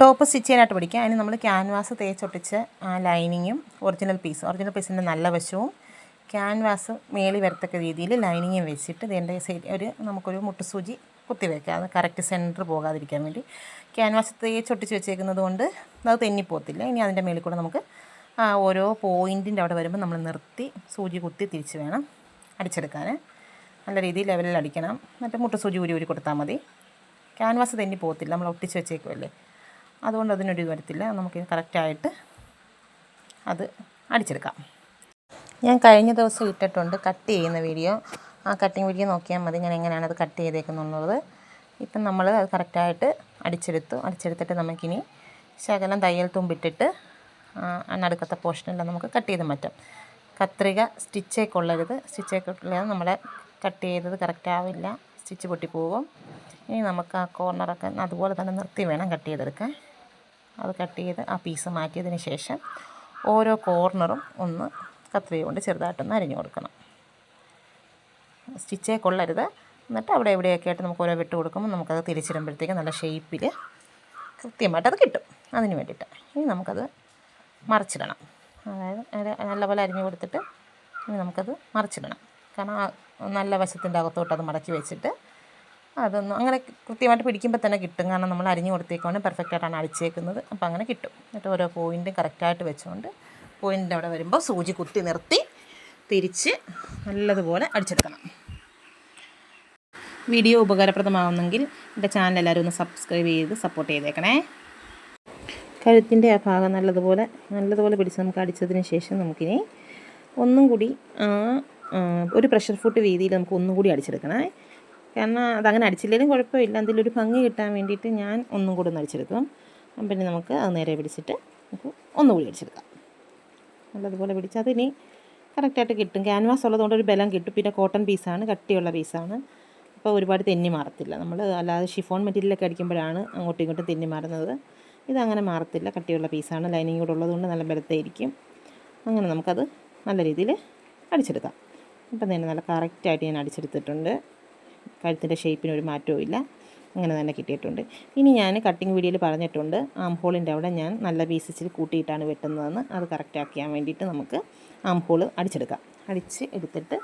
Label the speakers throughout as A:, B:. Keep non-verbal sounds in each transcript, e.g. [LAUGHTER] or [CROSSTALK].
A: Top stitch ചെയ്യാനായിട്ട് പഠിക്കുക അതിന് നമ്മൾ ക്യാൻവാസ് തേച്ചൊട്ടിച്ച് ആ ലൈനിങ്ങും ഒറിജിനൽ പീസ് ഒറിജിനൽ പീസിന്റെ നല്ല വശവും ക്യാൻവാസ് മേളി വരത്തക്ക രീതിയിൽ ലൈനിങ്ങും വെച്ചിട്ട് ഇതിന്റെ ഒരു നമുക്കൊരു മുട്ടുസൂചി കുത്തി വയ്ക്കാം അത് കറക്റ്റ് സെന്റർ പോകാതിരിക്കാൻ വേണ്ടി. ക്യാൻവാസ് തേച്ചൊട്ടിച്ച് വെച്ചേക്കുന്നത് കൊണ്ട് അത് തെന്നിപ്പോത്തില്ല ഇനി അതിന്റെ മേളിൽ കൂടെ നമുക്ക് ഓരോ പോയിന്റിന്റെ അവിടെ വരുമ്പോൾ നമ്മൾ നിർത്തി സൂചി കുത്തി തിരിച്ച് വേണം അടിച്ചെടുക്കാൻ നല്ല രീതിയിൽ ലെവലിൽ അടിക്കണം. എന്നിട്ട് മുട്ടുസൂചി ഊരി ഊരി കൊടുത്താൽ മതി. ക്യാൻവാസ് തെന്നി പോകത്തില്ല നമ്മൾ ഒട്ടിച്ച് വെച്ചേക്കുമല്ലേ അതുകൊണ്ട് അതിനൊരു വരത്തില്ല. നമുക്ക് കറക്റ്റായിട്ട് അത് അടിച്ചെടുക്കാം. ഞാൻ കഴിഞ്ഞ ദിവസം ഇട്ടിട്ടുണ്ട് കട്ട് ചെയ്യുന്ന വീഡിയോ. ആ കട്ടിങ് വീഡിയോ നോക്കിയാൽ മതി ഞാൻ എങ്ങനെയാണ് അത് കട്ട് ചെയ്തേക്കുന്നുള്ളത്. ഇപ്പം നമ്മൾ അത് കറക്റ്റായിട്ട് അടിച്ചെടുത്തു. അടിച്ചെടുത്തിട്ട് നമുക്കിനി ശകലം തയ്യൽ തുമ്പിട്ടിട്ട് നടുക്കത്തെ പോർഷനെല്ലാം നമുക്ക് കട്ട് ചെയ്ത് മാറ്റാം. കത്രിക സ്റ്റിച്ചേ കൊള്ളരുത് സ്റ്റിച്ചേ കൊള്ളരുത് നമ്മുടെ കട്ട് ചെയ്തത് കറക്റ്റാവില്ല സ്റ്റിച്ച് പൊട്ടിപ്പോകും. ഇനി നമുക്ക് ആ കോർണറൊക്കെ അതുപോലെ തന്നെ നിർത്തി വേണം കട്ട് ചെയ്തെടുക്കാൻ. അത് കട്ട് ചെയ്ത് ആ പീസ് മാറ്റിയതിന് ശേഷം ഓരോ കോർണറും ഒന്ന് കത്രിക കൊണ്ട് ചെറുതായിട്ടൊന്ന് അരിഞ്ഞു കൊടുക്കണം. സ്റ്റിച്ചേ കൊള്ളരുത്. എന്നിട്ട് അവിടെ എവിടെയൊക്കെ ആയിട്ട് നമുക്ക് ഓരോ വിട്ട് കൊടുക്കുമ്പോൾ നമുക്കത് തിരിച്ചിടുമ്പോഴത്തേക്ക് നല്ല ഷേപ്പിൽ കൃത്യമായിട്ട് അത് കിട്ടും. അതിന് വേണ്ടിയിട്ട്. ഇനി നമുക്കത് മറിച്ചിടണം. അതായത് അത് നല്ലപോലെ അരിഞ്ഞു കൊടുത്തിട്ട് ഇനി നമുക്കത് മറിച്ചിടണം. കാരണം നല്ല വശത്തിന്റെ അകത്തോട്ട് അത് മടക്കി വെച്ചിട്ട് അതൊന്നും അങ്ങനെ കൃത്യമായിട്ട് പിടിക്കുമ്പോൾ തന്നെ കിട്ടും. കാരണം നമ്മൾ അരിഞ്ഞു കൊടുത്തേക്കാണ് പെർഫെക്റ്റ് ആയിട്ടാണ് അടിച്ചേക്കുന്നത്. അപ്പോൾ അങ്ങനെ കിട്ടും. എന്നിട്ട് ഓരോ പോയിന്റും കറക്റ്റായിട്ട് വെച്ചുകൊണ്ട് പോയിന്റിന്റെ അവിടെ വരുമ്പോൾ സൂചി കുത്തി നിർത്തി തിരിച്ച് നല്ലതുപോലെ അടിച്ചെടുക്കണം. വീഡിയോ ഉപകാരപ്രദമാവുന്നെങ്കിൽ എന്റെ ചാനൽ എല്ലാവരും ഒന്ന് സബ്സ്ക്രൈബ് ചെയ്ത് സപ്പോർട്ട് ചെയ്തേക്കണേ. കഴുത്തിന്റെ ആ ഭാഗം നല്ലതുപോലെ നല്ലതുപോലെ പിടിച്ച് നമുക്ക് അടിച്ചതിന് ശേഷം നമുക്കിനി ഒന്നും കൂടി ഒരു പ്രഷർ ഫുട്ട് രീതിയിൽ നമുക്ക് ഒന്നും കൂടി അടിച്ചെടുക്കണേ. കാരണം അതങ്ങനെ അടിച്ചില്ലെങ്കിലും കുഴപ്പമില്ല. എന്തെങ്കിലും ഒരു ഭംഗി കിട്ടാൻ വേണ്ടിയിട്ട് ഞാൻ ഒന്നും കൂടെ ഒന്ന് അടിച്ചെടുക്കും. പിന്നെ നമുക്ക് അത് നേരെ പിടിച്ചിട്ട് നമുക്ക് ഒന്നുകൂടി അടിച്ചെടുക്കാം. നല്ലതുപോലെ പിടിച്ച് അതിനി കറക്റ്റായിട്ട് കിട്ടും. ക്യാൻവാസ് ഉള്ളതുകൊണ്ട് ഒരു ബലം കിട്ടും. പിന്നെ കോട്ടൺ പീസാണ് കട്ടിയുള്ള പീസാണ് അപ്പോൾ ഒരുപാട് തെന്നി മാറത്തില്ല. നമ്മൾ അല്ലാതെ ഷിഫോൺ മെറ്റീരിയലൊക്കെ അടിക്കുമ്പോഴാണ് അങ്ങോട്ടും ഇങ്ങോട്ടും തെന്നി മാറുന്നത്. ഇതങ്ങനെ മാറത്തില്ല. കട്ടിയുള്ള പീസാണ് ലൈനിങ് കൂടെ ഉള്ളതുകൊണ്ട് നല്ല ബലത്തായിരിക്കും. അങ്ങനെ നമുക്കത് നല്ല രീതിയിൽ അടിച്ചെടുക്കാം. അപ്പം തന്നെ നല്ല കറക്റ്റായിട്ട് ഞാൻ അടിച്ചെടുത്തിട്ടുണ്ട്. കഴുത്തിന്റെ ഷേപ്പിന് ഒരു മാറ്റവും ഇല്ല. അങ്ങനെ തന്നെ കിട്ടിയിട്ടുണ്ട്. ഇനി ഞാൻ കട്ടിങ് വീഡിയോയിൽ പറഞ്ഞിട്ടുണ്ട്. ആം ഹോളിന്റെ അവിടെ ഞാൻ നല്ല പീസിച്ചിൽ കൂട്ടിയിട്ടാണ് വെട്ടുന്നതെന്ന്. അത് കറക്റ്റാക്കിയാൻ വേണ്ടിയിട്ട് നമുക്ക് ആം ഹോൾ അടിച്ചെടുക്കാം. അടിച്ച് എടുത്തിട്ട്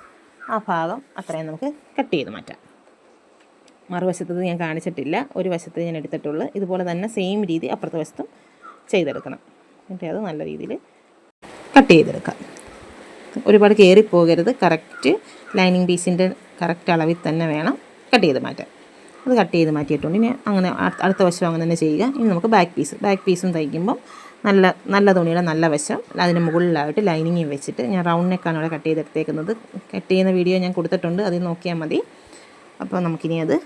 A: ആ ഭാഗം അത്രയും നമുക്ക് കട്ട് ചെയ്ത് മാറ്റാം. മറുവശത്തത് ഞാൻ കാണിച്ചിട്ടില്ല. ഒരു വശത്ത് ഞാൻ എടുത്തിട്ടുള്ളൂ. ഇതുപോലെ തന്നെ സെയിം രീതി അപ്പുറത്തെ വശത്തും ചെയ്തെടുക്കണം. എന്നിട്ട് അത് നല്ല രീതിയിൽ കട്ട് ചെയ്തെടുക്കാം. ഒരുപാട് കയറിപ്പോകരുത് കറക്റ്റ് ലൈനിങ് പീസിന്റെ കറക്റ്റ് അളവിൽ തന്നെ വേണം കട്ട് ചെയ്ത് മാറ്റാൻ. അത് കട്ട് ചെയ്ത് മാറ്റിയിട്ടുണ്ട്. ഇനി അങ്ങനെ അടുത്ത വശം അങ്ങനെ തന്നെ ചെയ്യുക. ഇനി നമുക്ക് ബാക്ക് പീസ് ബാക്ക് പീസും തയ്ക്കുമ്പം നല്ല നല്ല തുണിയുടെ നല്ല വശം അതിന് മുകളിലായിട്ട് ലൈനിങ് വെച്ചിട്ട് ഞാൻ റൗണ്ട് നെക്കാണ് ഇവിടെ കട്ട് ചെയ്തെടുത്തേക്കുന്നത്. കട്ട് ചെയ്യുന്ന വീഡിയോ ഞാൻ കൊടുത്തിട്ടുണ്ട്. അതിൽ നോക്കിയാൽ മതി. അപ്പോൾ നമുക്കിനി അത്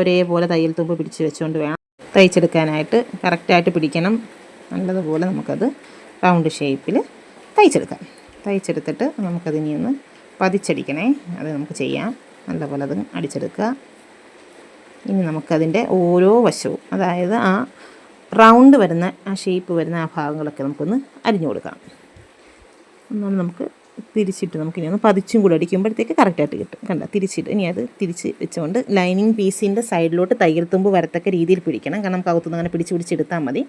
A: ഒരേപോലെ തയ്യൽ തുമ്പ് പിടിച്ച് വെച്ചുകൊണ്ട് വേണം തയ്ച്ചെടുക്കാനായിട്ട്. കറക്റ്റായിട്ട് പിടിക്കണം. നല്ലതുപോലെ നമുക്കത് റൗണ്ട് ഷേപ്പിൽ തയ്ച്ചെടുക്കാം. തയ്ച്ചെടുത്തിട്ട് നമുക്കതിനി ഒന്ന് പതിച്ചടിക്കണേ. അത് നമുക്ക് ചെയ്യാം. നല്ലപോലെ അത് അടിച്ചെടുക്കുക. ഇനി നമുക്കതിന്റെ ഓരോ വശവും അതായത് ആ റൗണ്ട് വരുന്ന ആ ഷേപ്പ് വരുന്ന ആ ഭാഗങ്ങളൊക്കെ നമുക്കൊന്ന് അരിഞ്ഞു കൊടുക്കാം. എന്നാലും നമുക്ക് തിരിച്ചിട്ട് നമുക്കിനി ഒന്ന് പതിച്ചും കൂടി അടിക്കുമ്പോഴത്തേക്ക് കറക്റ്റായിട്ട് കിട്ടും. കണ്ട? തിരിച്ചിട്ട് ഇനി അത് തിരിച്ച് വെച്ചുകൊണ്ട് ലൈനിങ് പീസിന്റെ സൈഡിലോട്ട് തയ്യൽ തുമ്പ് വരത്തക്ക രീതിയിൽ പിടിക്കണം. കാരണം നമുക്ക് അകത്തുനിന്ന് അങ്ങനെ പിടിച്ച് പിടിച്ചെടുത്താൽ മതി.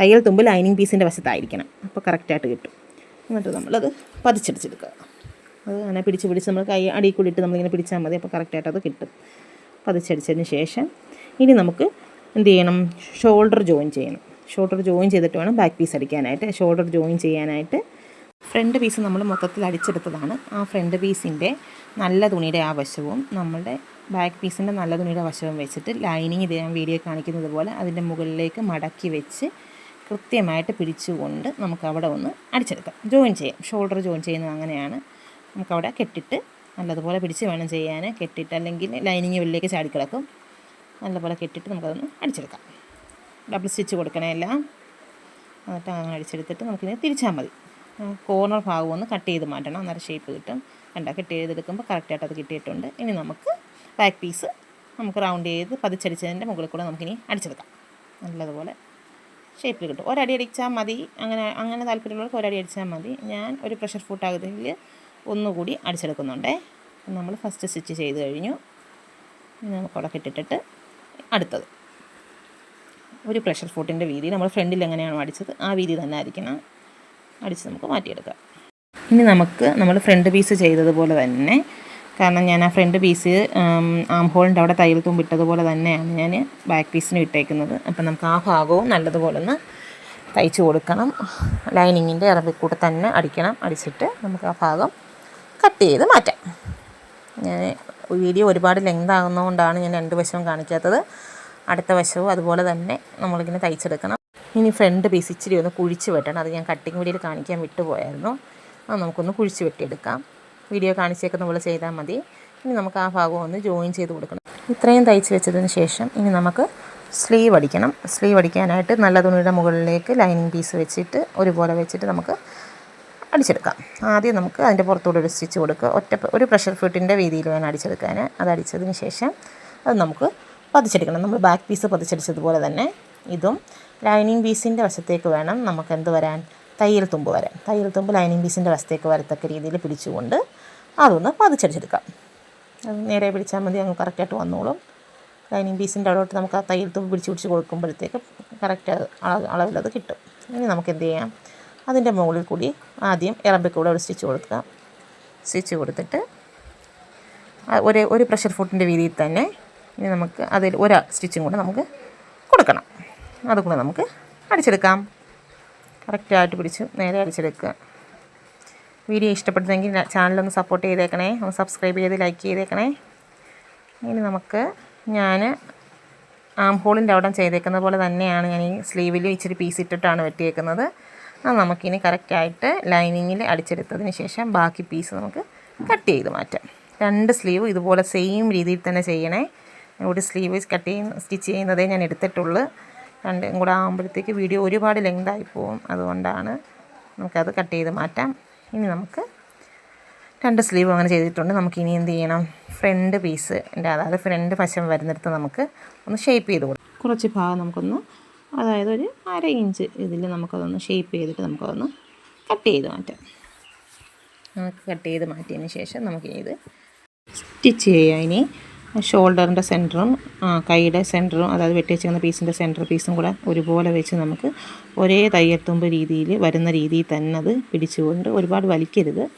A: തയ്യൽ തുമ്പ് ലൈനിങ് പീസിന്റെ വശത്തായിരിക്കണം. അപ്പോൾ കറക്റ്റായിട്ട് കിട്ടും. എന്നിട്ട് നമ്മളത് പതിച്ചടിച്ചെടുക്കുക അത് അങ്ങനെ പിടിച്ച് പിടിച്ച് നമ്മൾ കൈ അടിയിൽ കൂടി ഇട്ട് നമ്മളിങ്ങനെ പിടിച്ചാൽ മതി. അപ്പോൾ കറക്റ്റായിട്ട് അത് കിട്ടും. പതിച്ചടിച്ചതിന് ശേഷം ഇനി നമുക്ക് എന്ത് ചെയ്യണം? ഷോൾഡർ ജോയിൻ ചെയ്യണം. ഷോൾഡർ ജോയിൻ ചെയ്തിട്ട് വേണം ബാക്ക് പീസ് അടിക്കാനായിട്ട്. ഷോൾഡർ ജോയിൻ ചെയ്യാനായിട്ട് ഫ്രണ്ട് പീസ് നമ്മൾ മൊത്തത്തിൽ അടിച്ചെടുത്തതാണ്. ആ ഫ്രണ്ട് പീസിന്റെ നല്ല തുണിയുടെ ആ വശവും നമ്മളുടെ ബാക്ക് പീസിന്റെ നല്ല തുണിയുടെ വശവും വെച്ചിട്ട് ലൈനിങ് ഇത് ഞാൻ വീഡിയോ കാണിക്കുന്നത് പോലെ അതിന്റെ മുകളിലേക്ക് മടക്കി വെച്ച് കൃത്യമായിട്ട് പിടിച്ചുകൊണ്ട് നമുക്കവിടെ ഒന്ന് അടിച്ചെടുക്കാം. ജോയിൻ ചെയ്യാം. ഷോൾഡർ ജോയിൻ ചെയ്യുന്നത് അങ്ങനെയാണ്. നമുക്കവിടെ കെട്ടിട്ട് നല്ലതുപോലെ പിടിച്ച് വേണം ചെയ്യാൻ. കെട്ടിട്ട് അല്ലെങ്കിൽ ലൈനിങ് വെള്ളിലേക്ക് ചാടിക്കിടക്കും നല്ലപോലെ കെട്ടിട്ട് നമുക്കതൊന്ന് അടിച്ചെടുക്കാം. ഡബിൾ സ്റ്റിച്ച് കൊടുക്കണേ എല്ലാം. എന്നിട്ട് അങ്ങനെ അടിച്ചെടുത്തിട്ട് നമുക്കിനി തിരിച്ചാൽ മതി. കോർണർ ഭാഗം ഒന്ന് കട്ട് ചെയ്ത് മാറ്റണം. അന്നേരം ഷേപ്പ് കിട്ടും. കണ്ട കട്ട് ചെയ്തെടുക്കുമ്പോൾ കറക്റ്റായിട്ട് അത് കിട്ടിയിട്ടുണ്ട്. ഇനി നമുക്ക് ബാക്ക് പീസ് നമുക്ക് റൗണ്ട് ചെയ്ത് പതിച്ചടിച്ചതിന്റെ മുകളിൽ കൂടെ നമുക്കിനി അടിച്ചെടുക്കാം. നല്ലതുപോലെ ഷേപ്പിൽ കിട്ടും. ഒരടി അടിച്ചാൽ മതി. അങ്ങനെ അങ്ങനെ താല്പര്യമുള്ളവർക്ക് ഒരടി അടിച്ചാൽ മതി. ഞാൻ ഒരു പ്രഷർ ഫുട്ടാകത്തിൽ ഒന്നുകൂടി അടിച്ചെടുക്കുന്നുണ്ടേ. നമ്മൾ ഫസ്റ്റ് സ്റ്റിച്ച് ചെയ്ത് കഴിഞ്ഞു. നമുക്ക് അവിടെ ഇട്ടിട്ടിട്ട് അടുത്തത്. ഒരു പ്രഷർ ഫുട്ടിന്റെ വീതി നമ്മൾ ഫ്രണ്ടിൽ എങ്ങനെയാണോ അടിച്ചത് ആ വീതി തന്നെ ആയിരിക്കണം. അടിച്ച് നമുക്ക് മാറ്റിയെടുക്കാം. ഇനി നമുക്ക് നമ്മൾ ഫ്രണ്ട് പീസ് ചെയ്തതുപോലെ തന്നെ കാരണം ഞാൻ ആ ഫ്രണ്ട് പീസ് ആം ഹോളിന്റെ അവിടെ തയ്യൽ തുമ്പിട്ടതുപോലെ തന്നെയാണ് ഞാൻ ബാക്ക് പീസിന് ഇട്ടേക്കുന്നത്. അപ്പം നമുക്ക് ആ ഭാഗവും നല്ലതുപോലെ ഒന്ന് തയ്ച്ച് കൊടുക്കണം. ലൈനിങ്ങിന്റെ കൂടെ തന്നെ അടിക്കണം. അടിച്ചിട്ട് നമുക്ക് ആ ഭാഗം കട്ട് ചെയ്ത് മാറ്റാം. ഞാൻ വീഡിയോ ഒരുപാട് ലെങ്ത് ആകുന്നതുകൊണ്ടാണ് ഞാൻ രണ്ട് വശവും കാണിക്കാത്തത്. അടുത്ത വശവും അതുപോലെ തന്നെ നമ്മളിങ്ങനെ തയ്ച്ചെടുക്കണം. ഇനി ഫ്രണ്ട് പീസ് ഇച്ചിരി ഒന്ന് കുഴിച്ച് വെട്ടണം. അത് ഞാൻ കട്ടിങ് വീഡിയോയിൽ കാണിക്കാൻ വിട്ടുപോയായിരുന്നു. അത് നമുക്കൊന്ന് കുഴിച്ച് വെട്ടിയെടുക്കാം. വീഡിയോ കാണിച്ചേക്കുന്ന പോലെ ചെയ്താൽ മതി. ഇനി നമുക്ക് ആ ഭാഗം ഒന്ന് ജോയിൻ ചെയ്ത് കൊടുക്കണം. ഇത്രയും തയ്ച്ച് വെച്ചതിന് ശേഷം ഇനി നമുക്ക് സ്ലീവ് അടിക്കണം. സ്ലീവ് അടിക്കാനായിട്ട് നല്ല തുണിയുടെ മുകളിലേക്ക് ലൈനിങ് പീസ് വെച്ചിട്ട് ഒരുപോലെ വെച്ചിട്ട് നമുക്ക് അടിച്ചെടുക്കാം. ആദ്യം നമുക്ക് അതിന്റെ പുറത്തൂടെ ഒരു സ്റ്റിച്ച് കൊടുക്കുക. ഒറ്റ ഒരു പ്രഷർ ഫിറ്റിന്റെ വീതിയിൽ വേണം അടിച്ചെടുക്കാൻ. അത് അടിച്ചതിന് ശേഷം അത് നമുക്ക് പതിച്ചെടുക്കണം. നമ്മൾ ബാക്ക് പീസ് പതിച്ചടിച്ചതുപോലെ തന്നെ ഇതും ലൈനിങ് പീസിന്റെ വശത്തേക്ക് വേണം നമുക്ക് എന്ത് വരാൻ? തയ്യൽ തുമ്പ് വരെ തയ്യൽ തുമ്പ് ലൈനിങ് പീസിന്റെ വശത്തേക്ക് വരത്തക്ക രീതിയിൽ പിടിച്ചുകൊണ്ട് അതൊന്ന് പതിച്ചടിച്ചെടുക്കാം. അത് നേരെ പിടിച്ചാൽ മതി അങ്ങ് കറക്റ്റായിട്ട് വന്നോളും. ലൈനിങ് പീസിന്റെ അവിടോട്ട് നമുക്ക് ആ തയ്യൽ തുമ്പ് പിടിച്ച് പിടിച്ച് കൊടുക്കുമ്പോഴത്തേക്ക് കറക്റ്റ് അളവ് അളവിലത് കിട്ടും. ഇനി നമുക്ക് എന്ത് ചെയ്യാം? അതിന്റെ മുകളിൽ കൂടി ആദ്യം ഇറമ്പിക്കൂടെ ഒരു സ്റ്റിച്ച് കൊടുക്കുക സ്റ്റിച്ച് കൊടുത്തിട്ട് ഒരു ഒരു പ്രഷർ ഫുട്ടിന്റെ വീതിയിൽ തന്നെ ഇനി നമുക്ക് അതിൽ ഒരു സ്റ്റിച്ചും കൂടെ നമുക്ക് കൊടുക്കണം. അതുകൂടെ നമുക്ക് അടിച്ചെടുക്കാം. കറക്റ്റായിട്ട് പിടിച്ച് നേരെ അടിച്ചെടുക്കുക. വീഡിയോ ഇഷ്ടപ്പെടുന്നെങ്കിൽ ചാനലൊന്ന് സപ്പോർട്ട് ചെയ്തേക്കണേ. ഒന്ന് സബ്സ്ക്രൈബ് ചെയ്ത് ലൈക്ക് ചെയ്തേക്കണേ. ഇനി നമുക്ക് ഞാൻ ആം ഹോളിന്റെ അവിടെ ചെയ്തേക്കുന്ന പോലെ തന്നെയാണ് ഞാൻ ഈ സ്ലീവിൽ ഇച്ചിരി പീസ് ഇട്ടിട്ടാണ് വെട്ടിയേക്കുന്നത്. അത് നമുക്കിനി കറക്റ്റായിട്ട് ലൈനിങ്ങിൽ അടിച്ചെടുത്തതിന് ശേഷം ബാക്കി പീസ് നമുക്ക് കട്ട് ചെയ്ത് മാറ്റാം. രണ്ട് സ്ലീവ് ഇതുപോലെ സെയിം രീതിയിൽ തന്നെ ചെയ്യണേ. ഒരു സ്ലീവ് കട്ട് ചെയ്യുന്ന സ്റ്റിച്ച് ചെയ്യുന്നതേ ഞാൻ എടുത്തിട്ടുള്ളൂ. രണ്ടും കൂടെ ആകുമ്പോഴത്തേക്ക് വീഡിയോ ഒരുപാട് ലെങ്തായി പോവും. അതുകൊണ്ടാണ് നമുക്കത് കട്ട് ചെയ്ത് മാറ്റാം. ഇനി നമുക്ക് രണ്ട് സ്ലീവ് അങ്ങനെ ചെയ്തിട്ടുണ്ട്. നമുക്ക് ഇനി എന്ത് ചെയ്യണം? ഫ്രണ്ട് പീസ് എന്റെ അതായത് ഫ്രണ്ട് വശം വരുന്നിടത്ത് നമുക്ക് ഒന്ന് ഷേപ്പ് ചെയ്ത് കൊടുക്കും. കുറച്ച് ഭാഗം നമുക്കൊന്ന് അതായത് ഒരു അര ഇഞ്ച് ഇതിൽ നമുക്കതൊന്ന് ഷേപ്പ് ചെയ്തിട്ട് നമുക്കതൊന്ന് കട്ട് ചെയ്ത് മാറ്റാം. നമുക്ക് കട്ട് ചെയ്ത് മാറ്റിയതിന് ശേഷം നമുക്ക് ഇത് സ്റ്റിച്ച് ചെയ്യാം ഇനി. ഷോൾഡറിന്റെ സെന്ററും കൈയുടെ സെന്ററും അതായത് വെട്ടി വെച്ചിരിക്കുന്ന പീസിന്റെ സെന്റർ പീസും കൂടെ ഒരുപോലെ വെച്ച് നമുക്ക് ഒരേ തയ്യർത്തുമ്പ് രീതിയിൽ വരുന്ന രീതിയിൽ തന്നെ അത് പിടിച്ചുകൊണ്ട് ഒരുപാട് വലിക്കരുത്.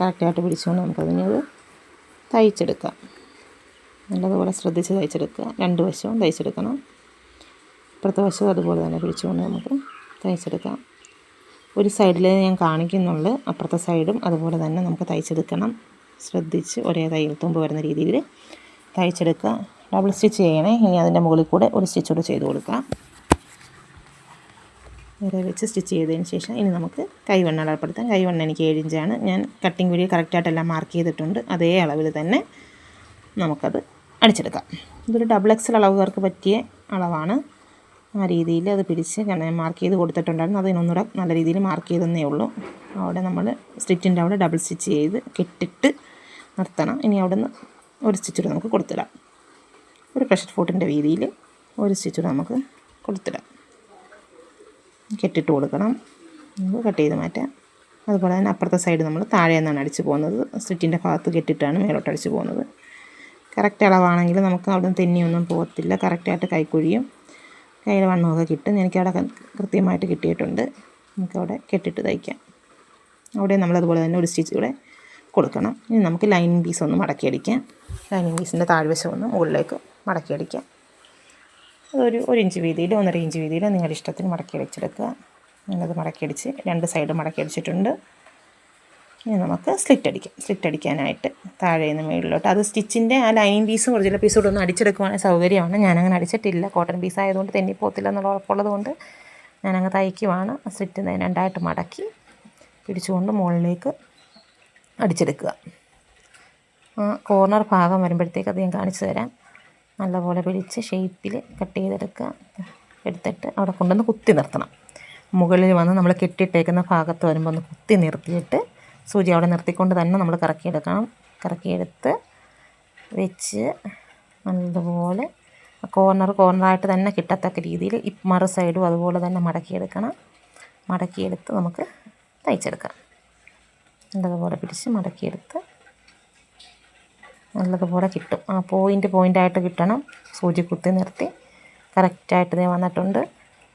A: കറക്റ്റായിട്ട് പിടിച്ചുകൊണ്ട് നമുക്കതിനത് തയ്ച്ചെടുക്കാം. നല്ലതുപോലെ ശ്രദ്ധിച്ച് തയ്ച്ചെടുക്കുക. രണ്ട് വശവും തയ്ച്ചെടുക്കണം. ഇപ്പുറത്തെ വശവും അതുപോലെ തന്നെ പിടിച്ചുകൊണ്ട് നമുക്ക് തയ്ച്ചെടുക്കാം. ഒരു സൈഡിൽ ഞാൻ കാണിക്കുന്നുണ്ട്. അപ്പുറത്തെ സൈഡും അതുപോലെ തന്നെ നമുക്ക് തയ്ച്ചെടുക്കണം. ശ്രദ്ധിച്ച് ഒരേ തയ്യൽ തുമ്പ് വരുന്ന രീതിയിൽ തയ്ച്ചെടുക്കുക. ഡബിൾ സ്റ്റിച്ച് ചെയ്യണേ. ഇനി അതിന്റെ മുകളിൽ കൂടെ ഒരു സ്റ്റിച്ച് കൂടെ ചെയ്ത് കൊടുക്കുക നേരെ വെച്ച് സ്റ്റിച്ച് ചെയ്തതിന് ശേഷം ഇനി നമുക്ക് കൈവണ്ണ അളപ്പെടുത്താം കൈവണ്ണ എനിക്ക് ഏഴ് ഇഞ്ചാണ് ഞാൻ കട്ടിങ് വീഡിയോ കറക്റ്റായിട്ടെല്ലാം മാർക്ക് ചെയ്തിട്ടുണ്ട്. അതേ അളവിൽ തന്നെ നമുക്കത് അടിച്ചെടുക്കാം. ഇതൊരു ഡബിൾ എക്സൽ അളവുകാർക്ക് പറ്റിയ അളവാണ്. ആ രീതിയിൽ അത് പിടിച്ച് ഞാൻ മാർക്ക് ചെയ്ത് കൊടുത്തിട്ടുണ്ടായിരുന്നു. അതിനൊന്നുകൂടെ നല്ല രീതിയിൽ മാർക്ക് ചെയ്തെന്നേ ഉള്ളൂ. അവിടെ നമ്മൾ സ്റ്റിച്ചിന്റെ അവിടെ ഡബിൾ സ്റ്റിച്ച് ചെയ്ത് കെട്ടിട്ട് നിർത്തണം. ഇനി അവിടെ നിന്ന് ഒരു സ്റ്റിച്ച് നമുക്ക് കൊടുത്തിടാം. ഒരു പ്രഷർ ഫോട്ടിന്റെ വീതിയിൽ ഒരു സ്റ്റിച്ച് നമുക്ക് കൊടുത്തിടാം. കെട്ടിട്ട് കൊടുക്കണം. നമുക്ക് കട്ട് ചെയ്ത് മാറ്റാം. അതുപോലെ തന്നെ അപ്പുറത്തെ സൈഡ് നമ്മൾ താഴെ നിന്നാണ് അടിച്ച് പോകുന്നത്. സ്റ്റിച്ചിന്റെ ഭാഗത്ത് കെട്ടിട്ടാണ് മേലോട്ട് അടിച്ച് പോകുന്നത്. കറക്റ്റ് അളവാണെങ്കിൽ നമുക്ക് അവിടെ നിന്ന് തെന്നിയൊന്നും പോകത്തില്ല. കറക്റ്റായിട്ട് കൈക്കുഴിയും കയ്യിൽ വണ്ണമൊക്കെ കിട്ടും. എനിക്കവിടെ കൃത്യമായിട്ട് കിട്ടിയിട്ടുണ്ട്. നമുക്കവിടെ കെട്ടിട്ട് തയ്ക്കാം. അവിടെ നമ്മളതുപോലെ തന്നെ ഒരു സ്റ്റിച്ച് കൂടെ കൊടുക്കണം. ഇനി നമുക്ക് ലൈനിങ് പീസ് ഒന്ന് മടക്കിയടിക്കാം ലൈനിങ് പീസിന്റെ താഴ്വശം ഒന്ന് മുകളിലേക്ക് മടക്കിയടിക്കാം അതൊരു ഒരു ഇഞ്ച് വീതിയിൽ ഒന്നര ഇഞ്ച് വീതിയിൽ നിങ്ങളുടെ ഇഷ്ടത്തിന് മടക്കി അടിച്ചെടുക്കുക. ഞാനത് മടക്കി അടിച്ച് രണ്ട് സൈഡും മടക്കി അടിച്ചിട്ടുണ്ട്. ഇനി നമുക്ക് സ്ലിറ്റ് അടിക്കാം. സ്ലിറ്റ് അടിക്കാനായിട്ട് താഴെ നിന്ന് മുകളിലോട്ട് അത് സ്റ്റിച്ചിന്റെ ആ ലൈനിങ് പീസും ഒറിജിനൽ പീസും കൂടെ ഒന്ന് അടിച്ചെടുക്കുവാണെങ്കിൽ സൗകര്യമാണ്. ഞാനങ്ങനെ അടിച്ചിട്ടില്ല. കോട്ടൺ പീസ് ആയതുകൊണ്ട് തെന്നി പോത്തില്ല എന്നുള്ള ഉറപ്പുള്ളത് കൊണ്ട് ഞാനങ്ങ് തയ്ക്കുവാണ്. സ്ലിറ്റ് രണ്ടായിട്ട് മടക്കി പിടിച്ചുകൊണ്ട് മുകളിലേക്ക് അടിച്ചെടുക്കുക. കോർണർ ഭാഗം വരുമ്പോഴത്തേക്ക് അത് ഞാൻ കാണിച്ചു തരാം. നല്ലപോലെ പിടിച്ച് ഷേപ്പിൽ കട്ട് ചെയ്തെടുക്കുക. എടുത്തിട്ട് അവിടെ കൊണ്ടുവന്ന് കുത്തി നിർത്തണം. മുകളിൽ വന്ന് നമ്മൾ കെട്ടിയിട്ടേക്കുന്ന ഭാഗത്ത് വരുമ്പോൾ ഒന്ന് കുത്തി നിർത്തിയിട്ട് സൂചി അവിടെ നിർത്തിക്കൊണ്ട് തന്നെ നമ്മൾ കറക്കിയെടുക്കണം. കറക്കിയെടുത്ത് വെച്ച് നല്ലതുപോലെ കോർണർ കോർണറായിട്ട് തന്നെ കിട്ടത്തക്ക രീതിയിൽ മറു സൈഡും അതുപോലെ തന്നെ മടക്കിയെടുക്കണം. മടക്കിയെടുത്ത് നമുക്ക് തയ്ച്ചെടുക്കാം. നല്ലതുപോലെ പിടിച്ച് മടക്കിയെടുത്ത് നല്ലതുപോലെ കിട്ടും. ആ പോയിന്റ് പോയിന്റായിട്ട് കിട്ടണം. സൂചി കുത്തി നിർത്തി. കറക്റ്റായിട്ട് ഇതേ വന്നിട്ടുണ്ട്.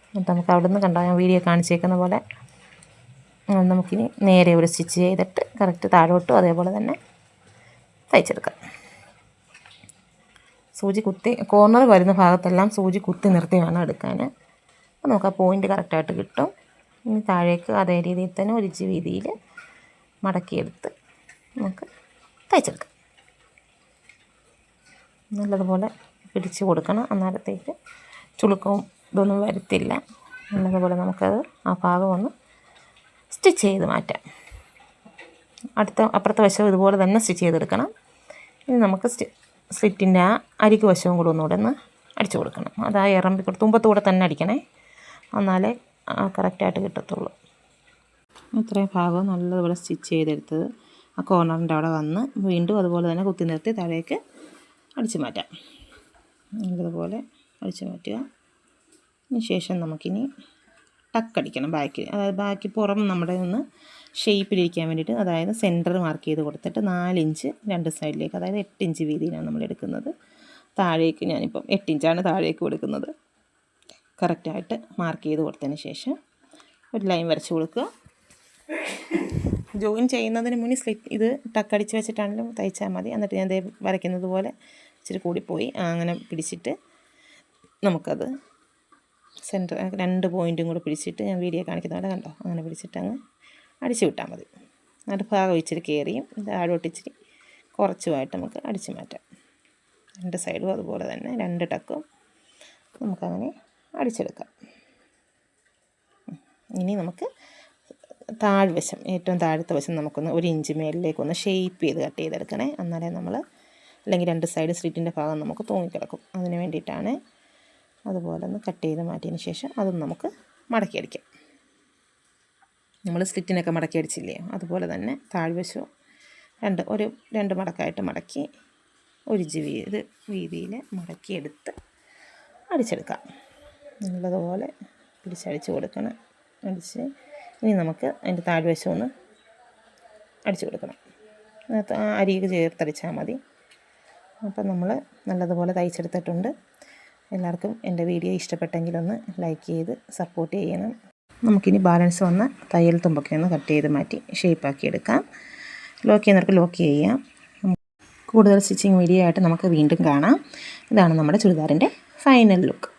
A: എന്നിട്ട് നമുക്ക് അവിടെ നിന്ന് കണ്ടോ? ഞാൻ വീഡിയോ കാണിച്ചേക്കുന്ന പോലെ. നമുക്കിനി നേരെ ഒരു സ്റ്റിച്ച് ചെയ്തിട്ട് കറക്റ്റ് താഴോട്ടും അതേപോലെ തന്നെ തയ്ച്ചെടുക്കാം. സൂചി കുത്തി കോർണർ വരുന്ന ഭാഗത്തെല്ലാം സൂചി കുത്തി നിർത്തി വേണം എടുക്കാൻ. അപ്പോൾ നമുക്ക് ആ പോയിന്റ് കറക്റ്റായിട്ട് കിട്ടും. ഇനി താഴേക്ക് അതേ രീതിയിൽ തന്നെ ഒരു ഇഞ്ച് വീതിയിൽ മടക്കിയെടുത്ത് നമുക്ക് തയ്ച്ചെടുക്കാം നല്ലതുപോലെ പിടിച്ചു കൊടുക്കണം. അന്നേരത്തേക്ക് ചുളുക്കവും ഇതൊന്നും വരത്തില്ല. നല്ലതുപോലെ നമുക്കത് ആ ഭാഗം ഒന്ന് സ്റ്റിച്ച് ചെയ്ത് മാറ്റാം. അടുത്ത അപ്പുറത്തെ വശവും ഇതുപോലെ തന്നെ സ്റ്റിച്ച് ചെയ്തെടുക്കണം. ഇനി നമുക്ക് സ്ലിറ്റിന്റെ ആ അരിക്ക് വശവും കൂടെ ഒന്നുകൂടെ ഒന്ന് അടിച്ചു കൊടുക്കണം. അത് ആ ഇറമ്പി കൊടുത്ത് തുമ്പത്തൂടെ തന്നെ അടിക്കണേ. എന്നാലേ കറക്റ്റായിട്ട് കിട്ടത്തുള്ളൂ. ഇത്രയും ഭാഗം നല്ലതുപോലെ സ്റ്റിച്ച് ചെയ്തെടുത്തത്. ആ കോർണറിന്റെ അവിടെ വന്ന് വീണ്ടും അതുപോലെ തന്നെ കുത്തി നിർത്തി താഴേക്ക് അടിച്ചു മാറ്റാം. നല്ലതുപോലെ അടിച്ചു മാറ്റുക. അതിനുശേഷം നമുക്കിനി ടക്കടിക്കണം ബാക്കിൽ അതായത് ബാക്കി പുറം നമ്മുടെ ഒന്ന് ഷേപ്പിലിരിക്കാൻ വേണ്ടിയിട്ട് അതായത് സെന്റർ മാർക്ക് ചെയ്ത് കൊടുത്തിട്ട് നാലിഞ്ച് രണ്ട് സൈഡിലേക്ക് അതായത് എട്ട് ഇഞ്ച് വീതിയിലാണ് നമ്മൾ എടുക്കുന്നത്. താഴേക്ക് ഞാനിപ്പം എട്ട് ഇഞ്ചാണ് താഴേക്ക് കൊടുക്കുന്നത്. കറക്റ്റായിട്ട് മാർക്ക് ചെയ്ത് കൊടുത്തതിന് ശേഷം ഒരു ലൈൻ വരച്ച് കൊടുക്കുക. [LAUGHS] ജോയിൻ ചെയ്യുന്നതിന് മുന്നേ സ്ലിറ്റ് ഇത് ടക്കടിച്ച് വെച്ചിട്ടാണെങ്കിലും തയ്ച്ചാൽ മതി. എന്നിട്ട് ഞാൻ വരയ്ക്കുന്നത് പോലെ ഇച്ചിരി കൂടിപ്പോയി. അങ്ങനെ പിടിച്ചിട്ട് നമുക്കത് സെന്റർ രണ്ട് പോയിന്റും കൂടെ പിടിച്ചിട്ട് ഞാൻ വീഡിയോ കാണിക്കുന്ന പോലെ കണ്ടോ? അങ്ങനെ പിടിച്ചിട്ട് അങ്ങ് അടിച്ചു വിട്ടാൽ മതി. എന്നിട്ട് ഭാഗം ഇച്ചിരി കയറിയും. താഴോട്ട് ഇച്ചിരി കുറച്ചുമായിട്ട് നമുക്ക് അടിച്ചു മാറ്റാം. രണ്ട് സൈഡും അതുപോലെ തന്നെ രണ്ട് ടക്കും നമുക്കങ്ങനെ അടിച്ചെടുക്കാം. ഇനി നമുക്ക് താഴ്വശം ഏറ്റവും താഴത്തെ വശം നമുക്കൊന്ന് ഒരു ഇഞ്ച് മേലിലേക്കൊന്ന് ഷെയ്പ്പ് ചെയ്ത് കട്ട് ചെയ്തെടുക്കണേ. എന്നാലേ നമ്മൾ അല്ലെങ്കിൽ രണ്ട് സൈഡ് സ്ലിറ്റിന്റെ ഭാഗം നമുക്ക് തൂങ്ങിക്കിടക്കും. അതിന് വേണ്ടിയിട്ടാണ് അതുപോലെ ഒന്ന് കട്ട് ചെയ്ത് മാറ്റിയതിന് ശേഷം അതും നമുക്ക് മടക്കി അടിക്കാം നമ്മൾ സ്ലിറ്റിനൊക്കെ മടക്കി അടിച്ചില്ലേ അതുപോലെ തന്നെ താഴ്വശവും രണ്ട് ഒരു രണ്ട് മടക്കായിട്ട് മടക്കി ഒരു ഇഞ്ച് വീത് വീതിയിൽ മടക്കിയെടുത്ത് അടിച്ചെടുക്കാം. നല്ലതുപോലെ പിടിച്ചടിച്ച് കൊടുക്കണം. അടിച്ച് ഇനി നമുക്ക് അതിന്റെ താഴ്വശം ഒന്ന് അടിച്ചു കൊടുക്കണം. അതിനകത്ത് ആ അരിക്ക് ചേർത്തടിച്ചാൽ മതി. അപ്പം നമ്മൾ നല്ലതുപോലെ തയ്ച്ചെടുത്തിട്ടുണ്ട്. എല്ലാവർക്കും എന്റെ വീഡിയോ ഇഷ്ടപ്പെട്ടെങ്കിലൊന്ന് ലൈക്ക് ചെയ്ത് സപ്പോർട്ട് ചെയ്യണം. നമുക്കിനി ബാലൻസ് വന്ന തയ്യൽ തുമ്പൊക്കെ ഒന്ന് കട്ട് ചെയ്ത് മാറ്റി ഷേപ്പാക്കി എടുക്കാം. ലോക്ക് ചെയ്യുന്നവർക്ക് ലോക്ക് ചെയ്യാം. കൂടുതൽ സ്റ്റിച്ചിങ് വീഡിയോ ആയിട്ട് നമുക്ക് വീണ്ടും കാണാം. ഇതാണ് നമ്മുടെ ചുരിദാറിന്റെ ഫൈനൽ ലുക്ക്